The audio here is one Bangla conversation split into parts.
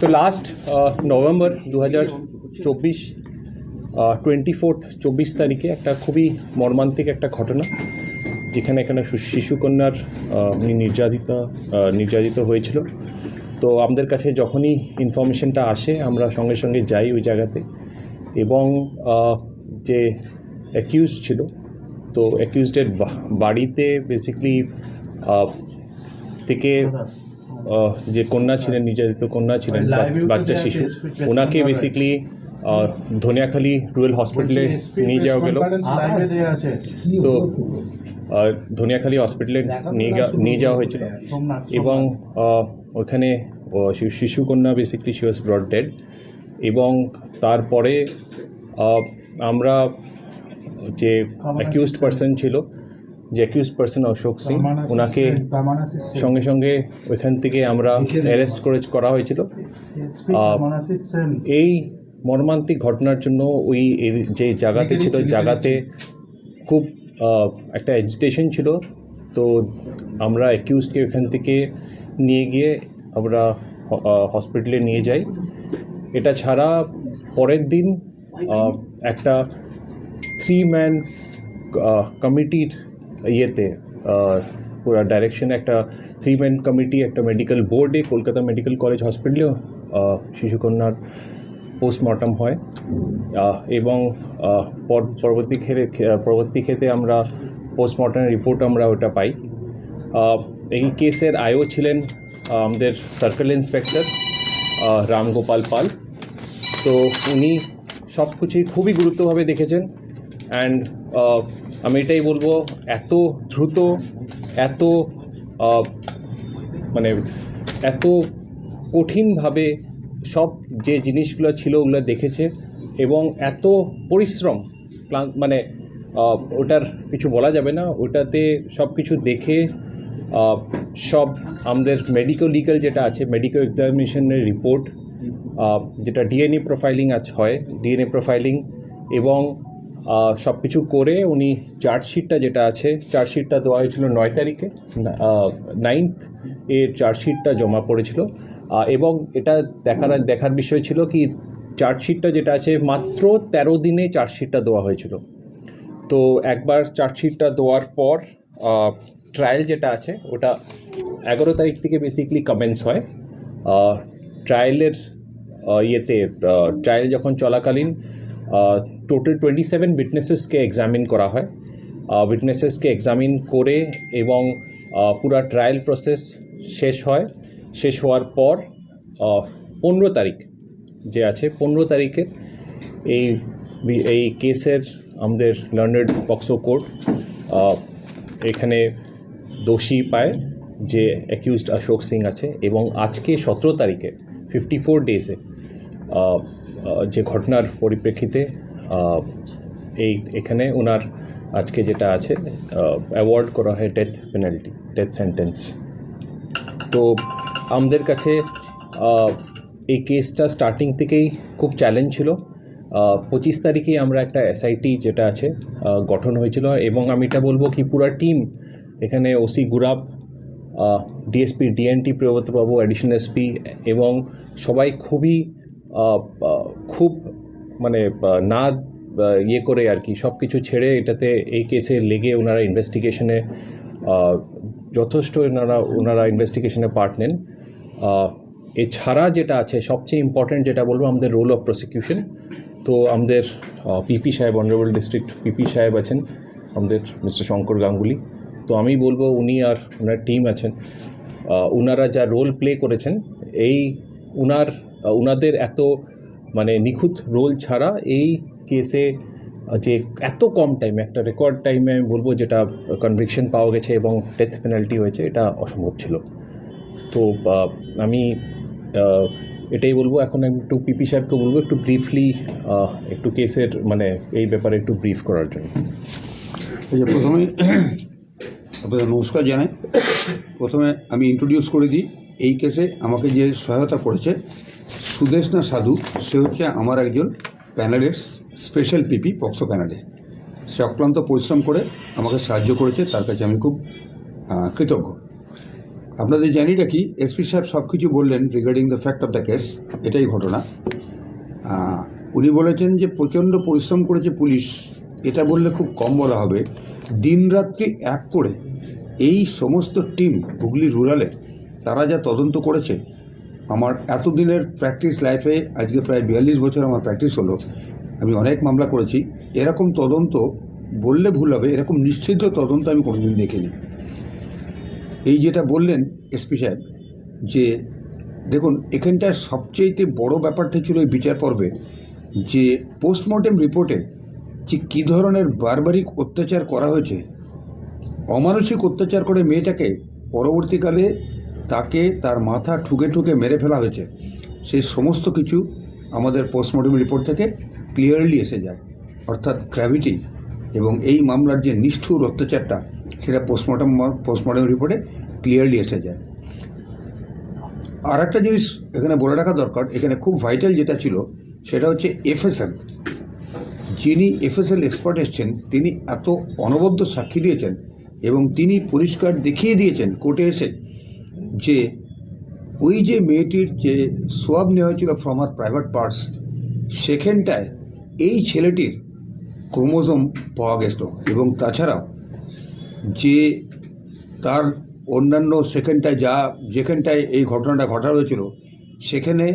তো লাস্ট নভেম্বর দু হাজার চব্বিশ টোয়েন্টি ফোর্থ চব্বিশ তারিখে একটা খুবই মর্মান্তিক একটা ঘটনা, যেখানে এখানে শিশুকন্যার উনি নির্যাতিত নির্যাতিত হয়েছিল। তো আমাদের কাছে যখনই ইনফরমেশনটা আসে, আমরা সঙ্গে সঙ্গে যাই ওই জায়গাতে এবং যে অ্যাকিউজ ছিল, তো অ্যাকিউজডের বাড়িতে বেসিকলি থেকে যে কন্যা ছিলেন নির্যাতিত কন্যা ছিলেন বাচ্চা শিশু ওনাকে বেসিকলি ধনিয়াখালী রুয়েল হসপিটালে নিয়ে যাওয়া গেল। তো ধনিয়াখালী হসপিটালে নিয়ে যাওয়া হয়েছিল। এবং ওখানে আহ, শি- শিশু কন্যা basically she was brought dead এবং তারপরে আমরা যে অ্যাকিউজড পার্সন ছিল যে অ্যাকিউজড পার্সন অশোক সিং ওনাকে সঙ্গে সঙ্গে ওইখান থেকে আমরা অ্যারেস্ট করে করা হয়েছিল। এই মর্মান্তিক ঘটনার জন্য ওই যে জায়গাতে ছিল জায়গাতে খুব একটা এজিটেশন ছিল। তো আমরা অ্যাকিউজকে ওখান থেকে নিয়ে গিয়ে আমরা হসপিটালে নিয়ে যাই। এটা ছাড়া পরের দিন একটা থ্রি ম্যান কমিটির ইয়েতে পুরো ডাইরেকশনে একটা থ্রি ম্যান কমিটি একটা মেডিকেল বোর্ডে কলকাতা মেডিকেল কলেজ হসপিটালেও শিশুকন্যার পোস্টমর্টম হয়। এবং পরবর্তী ক্ষেত্রে পরবর্তী ক্ষেত্রে আমরা পোস্টমর্টম রিপোর্ট আমরা ওটা পাই। এই কেসের আয়ও ছিলেন আমাদের সার্কেল ইন্সপেক্টর রামগোপাল পাল। তো উনি সব কিছুই খুবই গুরুত্বভাবে দেখেছেন। অ্যান্ড আমি এটাই বলব, এত দ্রুত, এত মানে এত কঠিনভাবে সব যে জিনিসগুলো ছিল ওগুলো দেখেছে এবং এত পরিশ্রম মানে ওটার কিছু বলা যাবে না, ওটাতে সব কিছু দেখে সব আমাদের মেডিকো লিগাল যেটা আছে মেডিকেল এক্সামিনেশনের রিপোর্ট যেটা ডিএনএ প্রোফাইলিং আজ হয় ডিএনএ প্রোফাইলিং এবং সব কিছু করে উনি চার্জশিটটা যেটা আছে চার্জশিটটা দেওয়া হয়েছিল নয় তারিখে। নাইন্থ এর চার্জশিটটা জমা পড়েছিল। এবং এটা দেখার দেখার বিষয় ছিল কি চার্জশিটটা যেটা আছে মাত্র তেরো দিনে চার্জশিটটা দেওয়া হয়েছিল। তো একবার চার্জশিটটা দেওয়ার পর ট্রায়াল যেটা আছে ওটা এগারো তারিখ থেকে বেসিকলি কমেন্স হয়। ট্রায়ালের ইয়েতে ট্রায়াল যখন চলাকালীন টোটাল টোয়েন্টি সেভেন উইটনেসেসকে এক্সামিন করা হয়। উইটনেসেসকে এক্সামিন করে এবং পুরো ট্রায়াল প্রসেস শেষ হয়। শেষ হওয়ার পর পনেরো তারিখ যে আছে, পনেরো তারিখে এই এই কেসের আমাদের লার্নার্ড পক্সো কোর্ট এখানে দোষী পায় যে অ্যাকিউজড অশোক সিং আছে এবং আজকে সতেরো তারিখে ফিফটি ফোর ডেজে যে ঘটনার পরিপ্রেক্ষিতে এই এখানে ওনার আজকে যেটা আছে অ্যাওয়ার্ড করা হয় ডেথ পেনাল্টি ডেথ সেন্টেন্স তো আমাদের কাছে এই কেসটা স্টার্টিং থেকেই খুব চ্যালেঞ্জ ছিল। পঁচিশ তারিখেই আমরা একটা এসআইটি যেটা আছে গঠন হয়েছিল এবং আমি এটা বলব কি, পুরা টিম এখানে ওসি গুরাব ডিএসপি ডিএনটি প্রিয়ব্রতবাবু অ্যাডিশনাল এসপি এবং সবাই খুবই খুব মানে না ইয়ে করে আর কি সব কিছু ছেড়ে এটাতে এই কেসে লেগে ওনারা ইনভেস্টিগেশনে যথেষ্ট ওনারা ওনারা ইনভেস্টিগেশনে পার্ট নেন। এছাড়া যেটা আছে, সবচেয়ে ইম্পর্ট্যান্ট যেটা বলব, আমাদের রোল অফ প্রসিকিউশন তো আমাদের পিপি সাহেব অনারেবল ডিস্ট্রিক্ট পিপি সাহেব আছেন, আমাদের মিস্টার শঙ্কর গাঙ্গুলি। তো আমি বলব, উনি আর ওনার টিম আছেন। ওনারা যা রোল প্লে করেছেন, এই উনার আহ, উনাদের এত মানে নিখুঁত রোল ছাড়া এই কেসে যে এত কম টাইমে একটা রেকর্ড টাইমে আমি বলব যেটা কনভিকশন পাওয়া গেছে এবং ডেথ পেনাল্টি হয়েছে এটা অসম্ভব ছিল। তো আমি এটাই বলব। এখন একটু পিপি সাহেবকে বলব একটু ব্রিফলি একটু কেসের মানে এই ব্যাপারে একটু ব্রিফ করার জন্য। প্রথমে আপনাদের নমস্কার জানাই। প্রথমে আমি ইন্ট্রোডিউস করে দিই। এই কেসে আমাকে যে সহায়তা করেছে সুদেশনা সাধু, সে হচ্ছে আমার একজন প্যানেলের স্পেশাল পিপি, পক্সো প্যানেলে। সে অক্লান্ত পরিশ্রম করে আমাকে সাহায্য করেছে, তার কাছে আমি খুব কৃতজ্ঞ। আপনাদের জানি কি এসপি সাহেব সব কিছু বললেন regarding the fact of the case এটাই ঘটনা। উনি বলেছেন যে প্রচণ্ড পরিশ্রম করেছে পুলিশ, এটা বললে খুব কম বলা হবে। দিনরাত্রি এক করে এই সমস্ত টিম হুগলি রুরালের তারা যা তদন্ত করেছে, আমার এতদিনের প্র্যাকটিস লাইফে আজকে প্রায় বিয়াল্লিশ বছর আমার প্র্যাকটিস হলো, আমি অনেক মামলা করেছি, এরকম তদন্ত বললে ভুল হবে, এরকম নিশ্চিত তদন্ত আমি কোনোদিন দেখিনি। এই যেটা বললেন এসপি সাহেব, যে দেখুন এখানটার সবচেয়ে বড় ব্যাপারটা ছিল এই বিচার পর্বে, যে পোস্টমর্টেম রিপোর্টে যে কী ধরনের বারবারিক অত্যাচার করা হয়েছে, অমানসিক অত্যাচার করে মেয়েটাকে পরবর্তীকালে তাকে তার মাথা ঠুকে ঠুকে মেরে ফেলা হয়েছে। সেই সমস্ত কিছু আমাদের পোস্টমর্টেম রিপোর্ট থেকে ক্লিয়ারলি এসে যায়। অর্থাৎ গ্র্যাভিটি এবং এই মামলার যে নিষ্ঠুর অত্যাচারটা, সেটা পোস্টমর্টম পোস্টমর্টম রিপোর্টে ক্লিয়ারলি এসে যায়। আর একটা জিনিস এখানে বলে রাখা দরকার, এখানে খুব ভাইটাল যেটা ছিল, সেটা হচ্ছে এফএসএল যিনি এফএসএল এক্সপার্ট এসছেন, তিনি এত অনবদ্য সাক্ষী দিয়েছেন এবং তিনি পরিষ্কার দেখিয়ে দিয়েছেন কোর্টে এসে যে ওই যে মেয়েটির যে সোয়াব নেওয়া হয়েছিল ফ্রম আর প্রাইভেট পার্টস সেখানটায় এই ছেলেটির ক্রোমোজোম পাওয়া গেছিল। এবং তাছাড়াও যে তার অন্যান্য সেখানটায় যা, যেখানটায় এই ঘটনাটা ঘটা হয়েছিল, সেখানে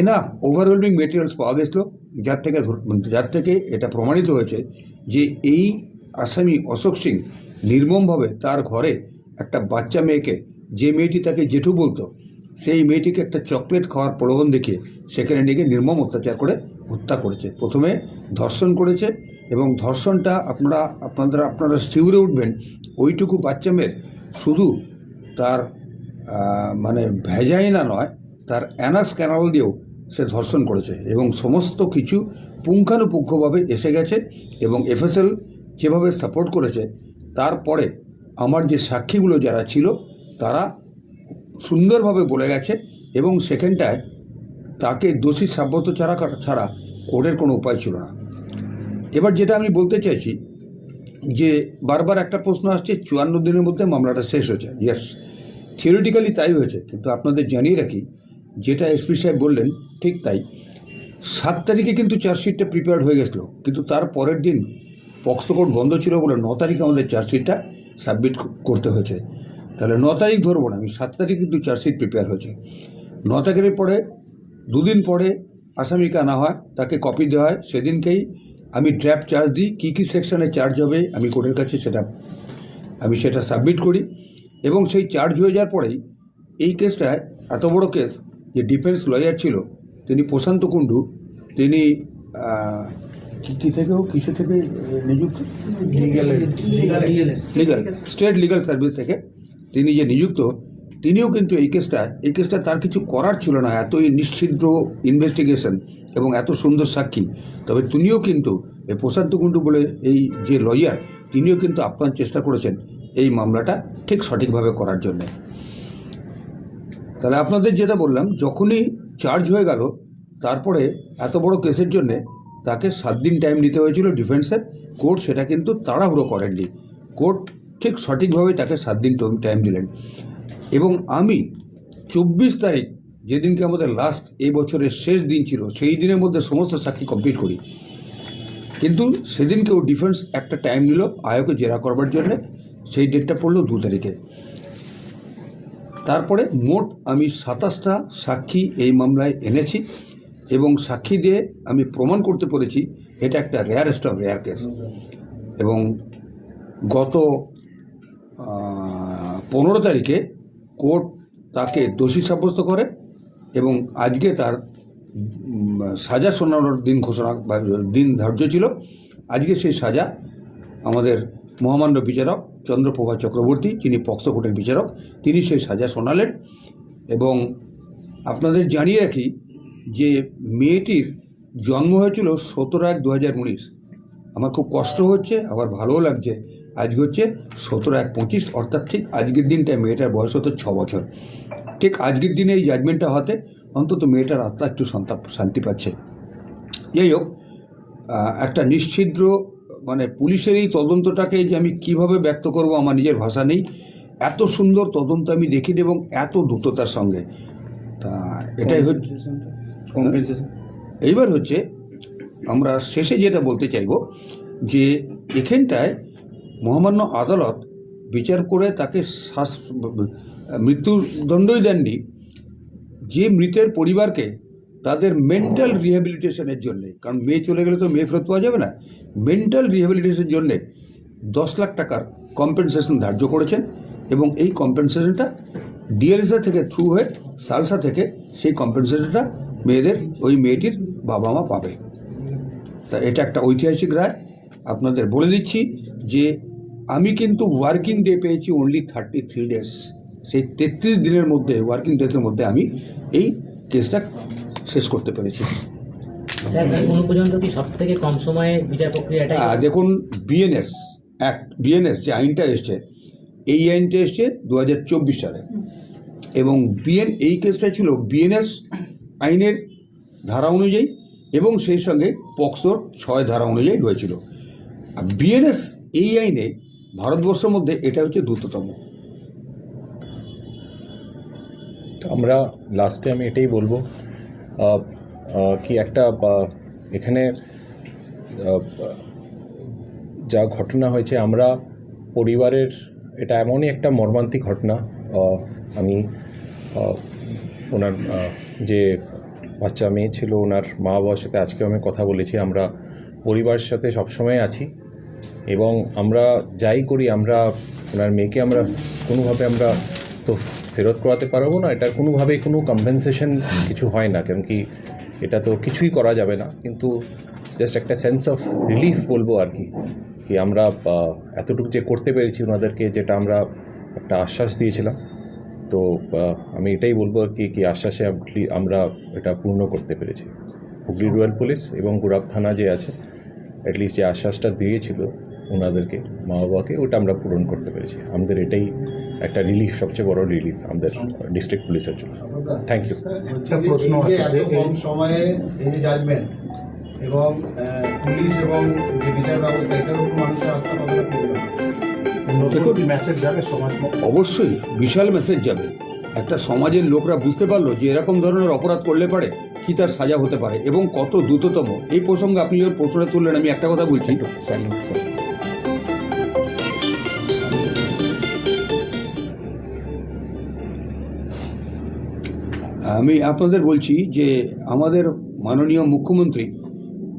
এনা ওভারওয়েলমিং মেটেরিয়ালস পাওয়া গেছিল, যার থেকে যার থেকে এটা প্রমাণিত হয়েছে যে এই আসামি অশোক সিং নির্মমভাবে তার ঘরে একটা বাচ্চা মেয়েকে যে মেয়েটি তাকে জেঠু বলতো, সেই মেয়েটিকে একটা চকলেট খাওয়ার প্রলোভন দেখিয়ে সেখানে নিয়ে নির্মম অত্যাচার করে হত্যা করেছে। প্রথমে ধর্ষণ করেছে এবং ধর্ষণটা আপনারা, আপনাদের, আপনারা শিউরে উঠবেন, ওইটুকু বাচ্চা মেয়ের। শুধু তার মানে ভেজাইনা নয়, তার অ্যানাস ক্যানাল দিয়েও সে ধর্ষণ করেছে এবং সমস্ত কিছু পুঙ্খানুপুঙ্খভাবে এসে গেছে এবং এফএসএল যেভাবে সাপোর্ট করেছে, তারপরে আমার যে সাক্ষীগুলো যারা ছিল তারা সুন্দরভাবে বলে গেছে এবং সেখানটায় তাকে দোষী সাব্যস্ত ছাড়া ছাড়া কোর্টের কোনো উপায় ছিল না। এবার যেটা আমি বলতে চাইছি যে বারবার একটা প্রশ্ন আসছে, চুয়ান্ন দিনের মধ্যে মামলাটা শেষ হয়েছে। ইয়েস থিওরিটিক্যালি তাই হয়েছে, কিন্তু আপনাদের জানিয়ে রাখি, যেটা এসপি সাহেব বললেন, ঠিক তাই। সাত তারিখে কিন্তু চার্জশিটটা প্রিপেয়ার্ড হয়ে গেছিল, কিন্তু তার পরের দিন পক্সো কোর্ট বন্ধ ছিল বলে ন তারিখে আমাদের চার্জশিটটা সাবমিট করতে হয়েছে। তাহলে ন তারিখ ধরবো না আমি সাত তারিখ কিন্তু চার্জশিট প্রিপেয়ার হয়েছে। ন তারিখের পরে দুদিন পরে আসামিকে আনা হয় তাকে কপি দেওয়া হয়। সেদিনকেই আমি ড্রাফট চার্জ দিই কী কী সেকশনে চার্জ হবে আমি কোর্টের কাছে সেটা আমি সেটা সাবমিট করি। এবং সেই চার্জ হয়ে যাওয়ার পরেই এই কেসটায় এত বড় কেস যে ডিফেন্স লয়ার ছিল তিনি প্রশান্ত কুণ্ডু তিনি কি কী থেকেও কিসে থেকে নিযুক্ত? লিগাল স্টেট লিগাল সার্ভিস থেকে। তিনি যে নিযুক্ত, তিনিও কিন্তু এই কেসটা এই কেসটা তার কিছু করার ছিল না, এতই নিশ্চিদ্র ইনভেস্টিগেশন এবং এত সুন্দর সাক্ষী। তবে তিনিও কিন্তু এই প্রশান্ত কুণ্ডু বলে এই যে লয়ার তিনিও কিন্তু আপ্রাণ চেষ্টা করেছেন এই মামলাটা ঠিক সঠিকভাবে করার জন্য। তাহলে আপনাদের যেটা বললাম, যখনই চার্জ হয়ে গেল, তারপরে এত বড় কেসের জন্যে তাকে সাত দিন টাইম নিতে হয়েছিল ডিফেন্সের কোর্ট সেটা কিন্তু তাড়াহুড়ো করেননি। কোর্ট ঠিক সঠিকভাবে তাকে সাত দিন টাইম দিলেন। এবং আমি চব্বিশ তারিখ যেদিনকে আমাদের লাস্ট এই বছরের শেষ দিন ছিল, সেই দিনের মধ্যে সমস্ত সাক্ষী কমপ্লিট করি। কিন্তু সেদিনকেও ডিফেন্স একটা টাইম নিল আয়োকে জেরা করবার জন্য, সেই ডেটটা পড়ল দু তারিখে। তারপরে মোট আমি সাতাশটা সাক্ষী এই মামলায় এনেছি এবং সাক্ষী দিয়ে আমি প্রমাণ করতে পেরেছি, এটা একটা রেয়ারেস্ট অফ রেয়ার কেস এবং গত পনেরো তারিখে কোর্ট তাকে দোষী সাব্যস্ত করে এবং আজকে তার সাজা শোনানোর দিন ঘোষণা দিন ধার্য ছিল। আজকে সেই সাজা আমাদের মহামান্য বিচারক চন্দ্রপ্রভা চক্রবর্তী, যিনি পক্সো কোর্টের বিচারক, তিনি সেই সাজা শোনালেন এবং আপনাদের জানিয়ে রাখি যে মেয়েটির জন্ম হয়েছিল সতেরো এক দু হাজার উনিশ। আমার খুব কষ্ট হচ্ছে, আবার ভালোও লাগছে। আজকে হচ্ছে সতেরো এক পঁচিশ অর্থাৎ ঠিক আজকের দিনটায় মেয়েটার বয়স হতো ছ বছর। ঠিক আজকের দিনে এই জাজমেন্টটা হতে অন্তত মেয়েটার আত্মা একটু সন্তাপ শান্তি পাচ্ছে। যাই হোক একটা নিশ্ছিদ্র মানে পুলিশের এই তদন্তটাকে যে আমি কীভাবে ব্যক্ত করব আমার নিজের ভাষা নেই। এত সুন্দর তদন্ত আমি দেখিনি এবং এত দ্রুততার সঙ্গে। তা এটাই হচ্ছে এইবার হচ্ছে আমরা শেষে যেটা বলতে চাইব যে এখানটায় মহামান্য আদালত বিচার করে তাকে শ্বাস মৃত্যুদণ্ডই দেননি। যে মৃতের পরিবারকে তাদের মেন্টাল রিহ্যাবিলিটেশনের জন্যে, কারণ মেয়ে চলে গেলে তো মেয়ে ফেরত পাওয়া যাবে না মেন্টাল রিহ্যাবিলিটেশনের জন্যে দশ লাখ টাকার কম্পেনসেশন ধার্য করেছেন এবং এই কম্পেনসেশনটা ডিএলএসআ থেকে থ্রু হয়ে সালসা থেকে সেই কম্পেনসেশনটা মেয়েদের, ওই মেয়েটির বাবা মা পাবে। তা এটা একটা ঐতিহাসিক রায়। আপনাদের বলে দিচ্ছি যে আমি কিন্তু ওয়ার্কিং ডে পেয়েছি অনলি থার্টি থ্রি ডেজ সেই তেত্রিশ দিনের মধ্যে ওয়ার্কিং ডেজের মধ্যে আমি এই কেসটা শেষ করতে পেরেছি। দেখুন বিএনএস অ্যাক্ট বিএনএস যে আইনটা এসছে এই আইনটা এসছে দু হাজার চব্বিশ সালে। এবং বিএন এই কেসটা ছিল বিএনএস আইনের ধারা অনুযায়ী এবং সেই সঙ্গে পক্সোর ছয় ধারা অনুযায়ী হয়েছিল। বিএনএস এই আইনে ভারতবর্ষের মধ্যে এটা হচ্ছে দ্রুততম। আমরা লাস্টে আমি এটাই বলব কি একটা এখানে যা ঘটনা হয়েছে, আমরা পরিবারের, এটা এমনই একটা মর্মান্তিক ঘটনা আমি ওনার যে বাচ্চা মেয়ে ছিল, ওনার মা বাবার সাথে আজকে আমি কথা বলেছি, আমরা পরিবারের সাথে সবসময় আছি। এবং আমরা যাই করি, আমরা ওনার মেয়েকে আমরা কোনোভাবে আমরা তো ফেরত করাতে পারব না। এটা কোনোভাবে কোনো কম্পেনসেশন কিছু হয় না। কারণ কি এটা তো কিছুই করা যাবে না। কিন্তু জাস্ট একটা সেন্স অফ রিলিফ বলব আর কি কি আমরা এতটুকু যে করতে পেরেছি ওনাদেরকে, যেটা আমরা একটা আশ্বাস দিয়েছিলাম। তো আমি এটাই বলব আর কি কি আশ্বাসে আমরা এটা পূর্ণ করতে পেরেছি। হুগলি রুরাল পুলিশ এবং গুরাব থানা যে আছে অ্যাটলিস্ট যে আশ্বাসটা দিয়েছিল ওনাদেরকে মা বাবাকে ওটা আমরা পূরণ করতে পেরেছি। আমাদের এটাই একটা রিলিফ সবচেয়ে বড় রিলিফ আমাদের ডিস্ট্রিক্ট পুলিশের জন্য। থ্যাংক ইউ প্রশ্ন আছে যে এত কম সময়ে এই যে জাজমেন্ট এবং পুলিশ এবং যে বিচার ব্যবস্থা এটার উপর মানুষের আস্থা কতটা পূর্ণ? নতুন কি মেসেজ যাবে সমাজ অবশ্যই বিশাল মেসেজ যাবে। একটা সমাজের লোকরা বুঝতে পারল যে এরকম ধরনের অপরাধ করলে পারে কি তার সাজা হতে পারে এবং কত দ্রুততম। এই প্রসঙ্গে আপনি যখন প্রশ্নটা তুললেন আমি একটা কথা বলছি। আমি আপনাদের বলছি যে আমাদের মাননীয় মুখ্যমন্ত্রী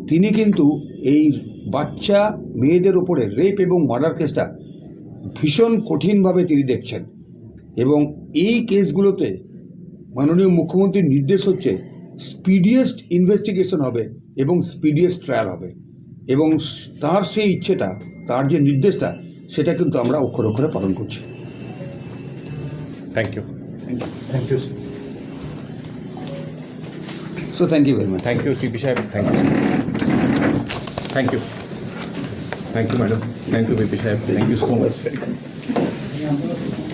তিনি কিন্তু এই বাচ্চা মেয়েদের উপরে রেপ এবং মার্ডার কেসটা ভীষণ কঠিনভাবে তিনি দেখছেন। এবং এই কেসগুলোতে মাননীয় মুখ্যমন্ত্রীর নির্দেশ হচ্ছে স্পিডিয়েস্ট ইনভেস্টিগেশন হবে এবং স্পিডিয়েস্ট ট্রায়াল হবে। এবং তার সেই ইচ্ছেটা তার যে নির্দেশটা সেটা কিন্তু আমরা অক্ষরে অক্ষরে পালন করছি। Thank you thank you thank you So thank you very much. Thank you, TP Shahib. Thank you. Thank you. Thank you, madam. Thank you, BP Shahib. Thank you so much.